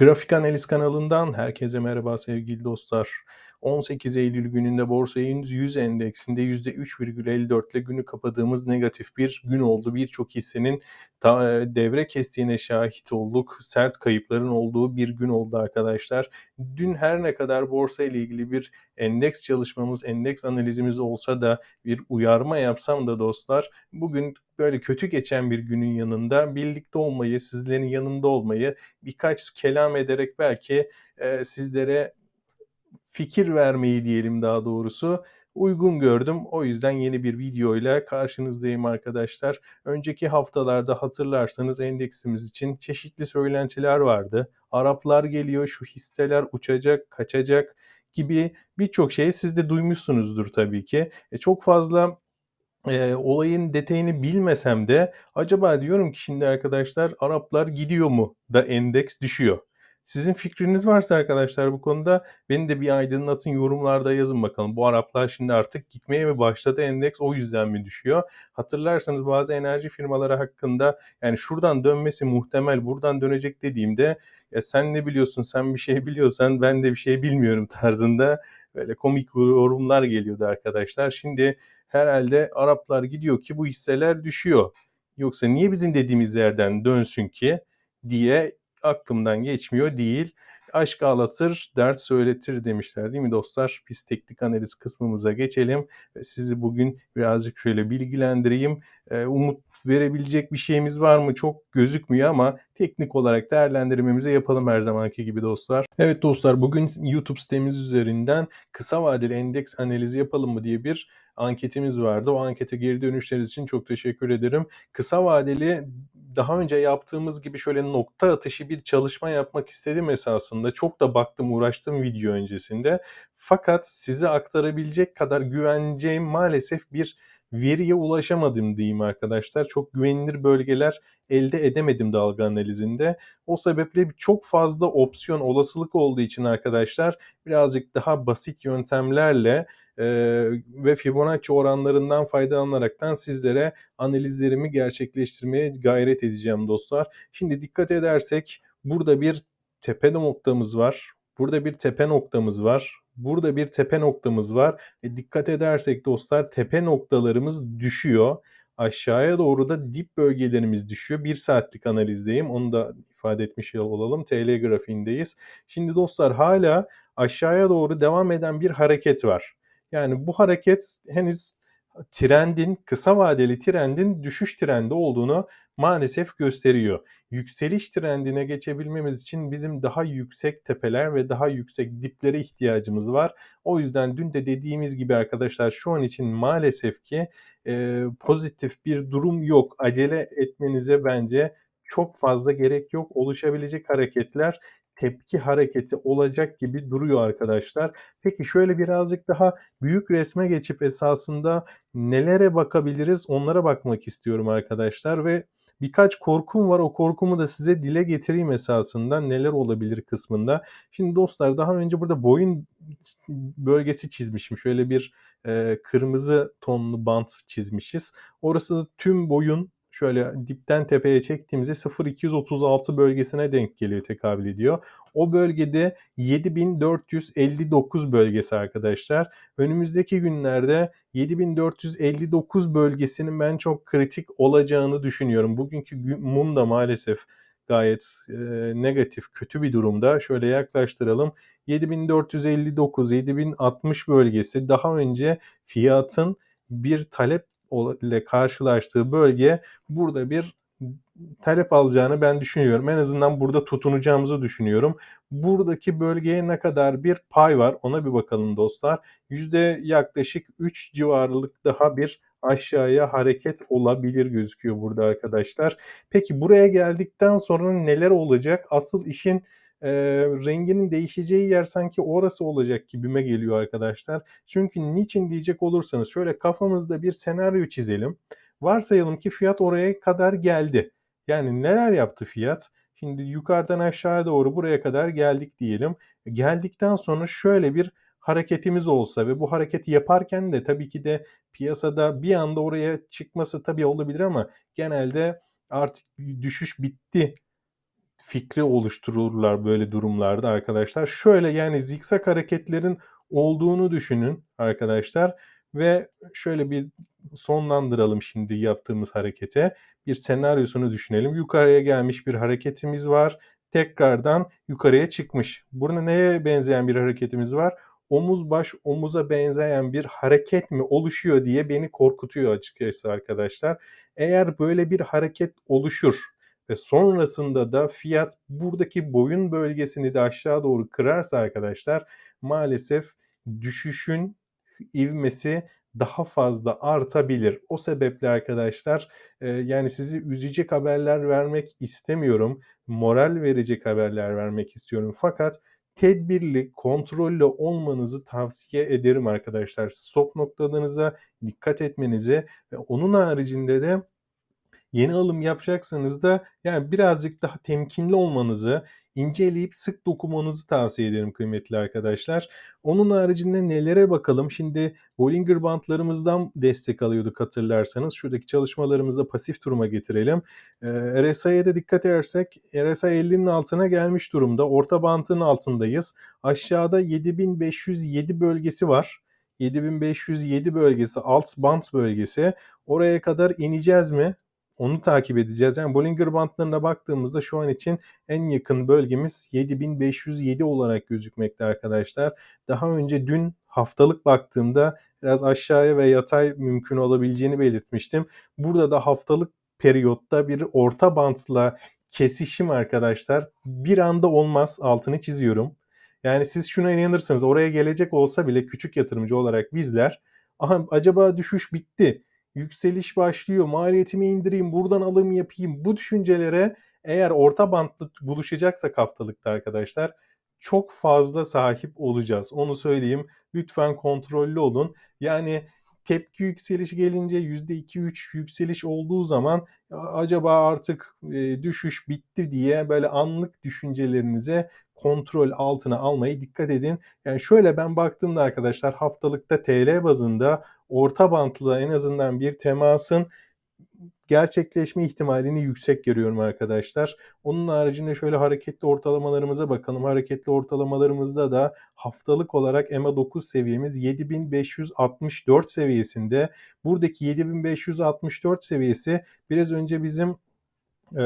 Grafik Analiz kanalından herkese merhaba sevgili dostlar. 18 Eylül gününde borsa 100 endeksinde %3,54 ile günü kapadığımız negatif bir gün oldu. Birçok hissenin devre kestiğine şahit olduk. Sert kayıpların olduğu bir gün oldu arkadaşlar. Dün her ne kadar borsa ile ilgili bir endeks çalışmamız, endeks analizimiz olsa da bir uyarma yapsam da dostlar bugün böyle kötü geçen bir günün yanında birlikte olmayı, sizlerin yanında olmayı birkaç kelam ederek belki e, sizlere fikir vermeyi diyelim daha doğrusu uygun gördüm. O yüzden yeni bir video ile karşınızdayım arkadaşlar. Önceki haftalarda hatırlarsanız endeksimiz için çeşitli söylentiler vardı. Araplar geliyor, şu hisseler uçacak, kaçacak gibi birçok şeyi siz de duymuşsunuzdur tabii ki. E, çok fazla e, olayın detayını bilmesem de acaba diyorum ki şimdi arkadaşlar Araplar gidiyor mu da endeks düşüyor. Sizin fikriniz varsa arkadaşlar bu konuda beni de bir aydınlatın yorumlarda yazın bakalım. Bu Araplar şimdi artık gitmeye mi başladı endeks o yüzden mi düşüyor? Hatırlarsanız bazı enerji firmaları hakkında yani şuradan dönmesi muhtemel buradan dönecek dediğimde ya sen ne biliyorsun sen bir şey biliyorsan ben de bir şey bilmiyorum tarzında böyle komik yorumlar geliyordu arkadaşlar. Şimdi herhalde Araplar gidiyor ki bu hisseler düşüyor. Yoksa niye bizim dediğimiz yerden dönsün ki diye aklımdan geçmiyor değil. Aşk ağlatır, dert söyletir demişler değil mi dostlar? Biz teknik analiz kısmımıza geçelim sizi bugün birazcık şöyle bilgilendireyim. Ee, umut verebilecek bir şeyimiz var mı? Çok gözükmüyor ama teknik olarak değerlendirmemizi yapalım her zamanki gibi dostlar. Evet dostlar bugün YouTube sitemiz üzerinden kısa vadeli endeks analizi yapalım mı diye bir anketimiz vardı. O ankete geri dönüşleriniz için çok teşekkür ederim. Kısa vadeli daha önce yaptığımız gibi şöyle nokta atışı bir çalışma yapmak istedim esasında. Çok da baktım uğraştım video öncesinde. Fakat size aktarabilecek kadar güveneceğim maalesef bir veriye ulaşamadım diyeyim arkadaşlar. Çok güvenilir bölgeler elde edemedim dalga analizinde. O sebeple çok fazla opsiyon olasılık olduğu için arkadaşlar birazcık daha basit yöntemlerle e, ve Fibonacci oranlarından faydalanaraktan sizlere analizlerimi gerçekleştirmeye gayret edeceğim dostlar. Şimdi dikkat edersek burada bir tepe noktamız var. Burada bir tepe noktamız var. Burada bir tepe noktamız var. E, dikkat edersek dostlar tepe noktalarımız düşüyor. Aşağıya doğru da dip bölgelerimiz düşüyor. Bir saatlik analizdeyim. Onu da ifade etmiş olalım. TL grafiğindeyiz. Şimdi dostlar hala aşağıya doğru devam eden bir hareket var. Yani bu hareket henüz trendin, kısa vadeli trendin düşüş trendi olduğunu maalesef gösteriyor. Yükseliş trendine geçebilmemiz için bizim daha yüksek tepeler ve daha yüksek diplere ihtiyacımız var. O yüzden dün de dediğimiz gibi arkadaşlar şu an için maalesef ki e, pozitif bir durum yok. Acele etmenize bence çok fazla gerek yok. Oluşabilecek hareketler tepki hareketi olacak gibi duruyor arkadaşlar. Peki şöyle birazcık daha büyük resme geçip esasında nelere bakabiliriz onlara bakmak istiyorum arkadaşlar ve birkaç korkum var. O korkumu da size dile getireyim esasında neler olabilir kısmında. Şimdi dostlar daha önce burada boyun bölgesi çizmişim. Şöyle bir e, kırmızı tonlu bant çizmişiz. Orası tüm boyun şöyle dipten tepeye çektiğimizde 0236 bölgesine denk geliyor, tekabül ediyor. O bölgede 7459 bölgesi arkadaşlar. Önümüzdeki günlerde 7459 bölgesinin ben çok kritik olacağını düşünüyorum. Bugünkü mum da maalesef gayet e, negatif, kötü bir durumda. Şöyle yaklaştıralım. 7459, 7060 bölgesi daha önce fiyatın bir talep ile karşılaştığı bölge burada bir talep alacağını ben düşünüyorum. En azından burada tutunacağımızı düşünüyorum. Buradaki bölgeye ne kadar bir pay var ona bir bakalım dostlar. Yüzde yaklaşık 3 civarılık daha bir aşağıya hareket olabilir gözüküyor burada arkadaşlar. Peki buraya geldikten sonra neler olacak? Asıl işin e, renginin değişeceği yer sanki orası olacak gibime geliyor arkadaşlar. Çünkü niçin diyecek olursanız şöyle kafamızda bir senaryo çizelim. Varsayalım ki fiyat oraya kadar geldi. Yani neler yaptı fiyat? Şimdi yukarıdan aşağıya doğru buraya kadar geldik diyelim. Geldikten sonra şöyle bir hareketimiz olsa ve bu hareketi yaparken de tabii ki de piyasada bir anda oraya çıkması tabii olabilir ama genelde artık düşüş bitti fikri oluştururlar böyle durumlarda arkadaşlar. Şöyle yani zikzak hareketlerin olduğunu düşünün arkadaşlar ve şöyle bir sonlandıralım şimdi yaptığımız harekete. Bir senaryosunu düşünelim. Yukarıya gelmiş bir hareketimiz var. Tekrardan yukarıya çıkmış. Burada neye benzeyen bir hareketimiz var? Omuz baş omuza benzeyen bir hareket mi oluşuyor diye beni korkutuyor açıkçası arkadaşlar. Eğer böyle bir hareket oluşur ve sonrasında da fiyat buradaki boyun bölgesini de aşağı doğru kırarsa arkadaşlar maalesef düşüşün ivmesi daha fazla artabilir. O sebeple arkadaşlar e, yani sizi üzecek haberler vermek istemiyorum. Moral verecek haberler vermek istiyorum. Fakat tedbirli, kontrollü olmanızı tavsiye ederim arkadaşlar. Stop noktalarınıza dikkat etmenizi ve onun haricinde de yeni alım yapacaksanız da yani birazcık daha temkinli olmanızı, inceleyip sık dokumanızı tavsiye ederim kıymetli arkadaşlar. Onun haricinde nelere bakalım? Şimdi Bollinger bantlarımızdan destek alıyorduk hatırlarsanız. Şuradaki çalışmalarımızda pasif duruma getirelim. Ee, RSI'ye de dikkat edersek RSI 50'nin altına gelmiş durumda. Orta bantın altındayız. Aşağıda 7507 bölgesi var. 7507 bölgesi alt bant bölgesi. Oraya kadar ineceğiz mi? Onu takip edeceğiz. Yani Bollinger bantlarına baktığımızda şu an için en yakın bölgemiz 7507 olarak gözükmekte arkadaşlar. Daha önce dün haftalık baktığımda biraz aşağıya ve yatay mümkün olabileceğini belirtmiştim. Burada da haftalık periyotta bir orta bantla kesişim arkadaşlar bir anda olmaz altını çiziyorum. Yani siz şuna inanırsınız oraya gelecek olsa bile küçük yatırımcı olarak bizler aha acaba düşüş bitti yükseliş başlıyor, maliyetimi indireyim, buradan alım yapayım. Bu düşüncelere eğer orta bantlı buluşacaksak haftalıkta arkadaşlar çok fazla sahip olacağız. Onu söyleyeyim. Lütfen kontrollü olun. Yani tepki yükselişi gelince %2-3 yükseliş olduğu zaman acaba artık düşüş bitti diye böyle anlık düşüncelerinize kontrol altına almayı dikkat edin. Yani şöyle ben baktığımda arkadaşlar haftalıkta TL bazında orta bantlı en azından bir temasın gerçekleşme ihtimalini yüksek görüyorum arkadaşlar. Onun haricinde şöyle hareketli ortalamalarımıza bakalım. Hareketli ortalamalarımızda da haftalık olarak EMA 9 seviyemiz 7564 seviyesinde. Buradaki 7564 seviyesi biraz önce bizim e,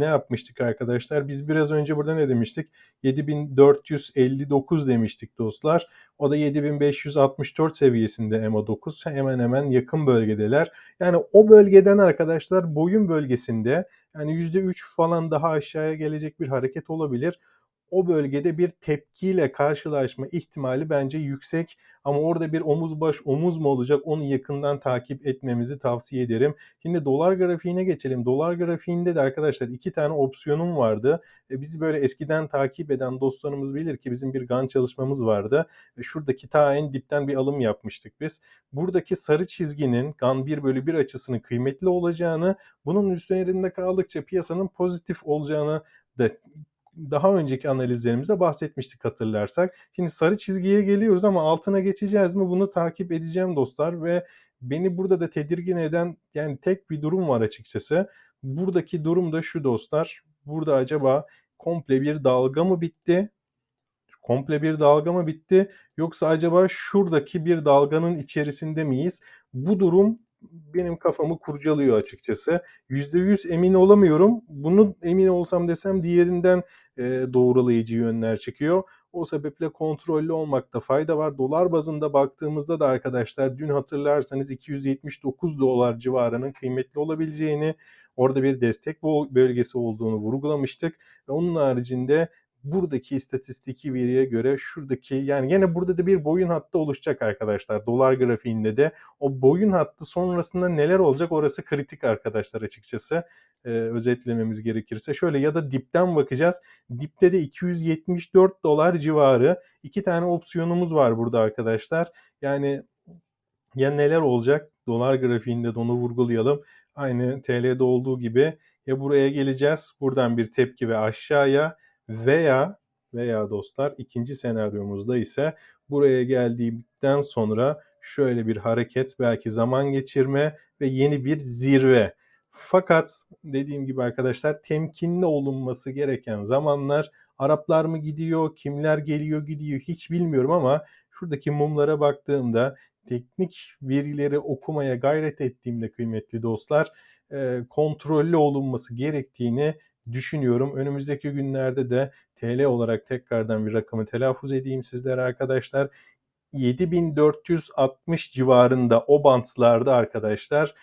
ne yapmıştık arkadaşlar? Biz biraz önce burada ne demiştik? 7459 demiştik dostlar. O da 7564 seviyesinde EMA 9. Hemen hemen yakın bölgedeler. Yani o bölgeden arkadaşlar boyun bölgesinde yani %3 falan daha aşağıya gelecek bir hareket olabilir o bölgede bir tepkiyle karşılaşma ihtimali bence yüksek. Ama orada bir omuz baş omuz mu olacak onu yakından takip etmemizi tavsiye ederim. Şimdi dolar grafiğine geçelim. Dolar grafiğinde de arkadaşlar iki tane opsiyonum vardı. E, bizi böyle eskiden takip eden dostlarımız bilir ki bizim bir GAN çalışmamız vardı. E, şuradaki ta en dipten bir alım yapmıştık biz. Buradaki sarı çizginin GAN 1 bölü 1 açısının kıymetli olacağını, bunun üzerinde kaldıkça piyasanın pozitif olacağını da daha önceki analizlerimizde bahsetmiştik hatırlarsak. Şimdi sarı çizgiye geliyoruz ama altına geçeceğiz mi bunu takip edeceğim dostlar ve beni burada da tedirgin eden yani tek bir durum var açıkçası. Buradaki durum da şu dostlar. Burada acaba komple bir dalga mı bitti? Komple bir dalga mı bitti? Yoksa acaba şuradaki bir dalganın içerisinde miyiz? Bu durum benim kafamı kurcalıyor açıkçası. %100 emin olamıyorum. Bunu emin olsam desem diğerinden doğrulayıcı yönler çıkıyor. O sebeple kontrollü olmakta fayda var. Dolar bazında baktığımızda da arkadaşlar dün hatırlarsanız 279 dolar civarının kıymetli olabileceğini, orada bir destek bölgesi olduğunu vurgulamıştık. Ve onun haricinde buradaki istatistiki veriye göre şuradaki yani yine burada da bir boyun hattı oluşacak arkadaşlar. Dolar grafiğinde de o boyun hattı sonrasında neler olacak orası kritik arkadaşlar açıkçası. Ee, özetlememiz gerekirse. Şöyle ya da dipten bakacağız. Dipte de 274 dolar civarı iki tane opsiyonumuz var burada arkadaşlar. Yani ya neler olacak? Dolar grafiğinde de onu vurgulayalım. Aynı TL'de olduğu gibi ya buraya geleceğiz. Buradan bir tepki ve aşağıya veya veya dostlar ikinci senaryomuzda ise buraya geldikten sonra şöyle bir hareket belki zaman geçirme ve yeni bir zirve. Fakat dediğim gibi arkadaşlar temkinli olunması gereken zamanlar. Araplar mı gidiyor, kimler geliyor gidiyor hiç bilmiyorum ama şuradaki mumlara baktığımda teknik verileri okumaya gayret ettiğimde kıymetli dostlar kontrollü olunması gerektiğini düşünüyorum. Önümüzdeki günlerde de TL olarak tekrardan bir rakamı telaffuz edeyim sizlere arkadaşlar. 7.460 civarında o bantlarda arkadaşlar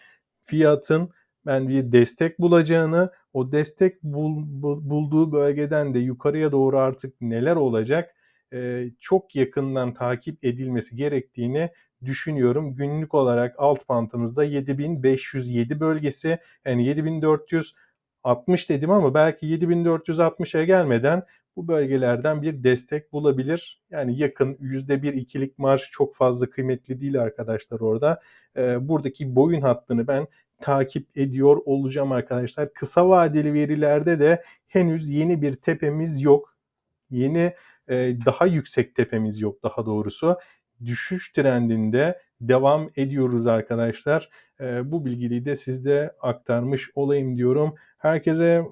fiyatın ben bir destek bulacağını, o destek bul, bul, bulduğu bölgeden de yukarıya doğru artık neler olacak e, çok yakından takip edilmesi gerektiğini düşünüyorum. Günlük olarak alt bantımızda 7507 bölgesi yani 7460 dedim ama belki 7460'a gelmeden bu bölgelerden bir destek bulabilir. Yani yakın %1 ikilik marş çok fazla kıymetli değil arkadaşlar orada. Ee, buradaki boyun hattını ben takip ediyor olacağım arkadaşlar. Kısa vadeli verilerde de henüz yeni bir tepemiz yok. Yeni e, daha yüksek tepemiz yok daha doğrusu. Düşüş trendinde devam ediyoruz arkadaşlar. E, bu bilgiyi de sizde aktarmış olayım diyorum. Herkese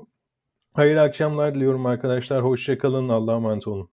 hayırlı akşamlar diliyorum arkadaşlar. Hoşçakalın. Allah'a emanet olun.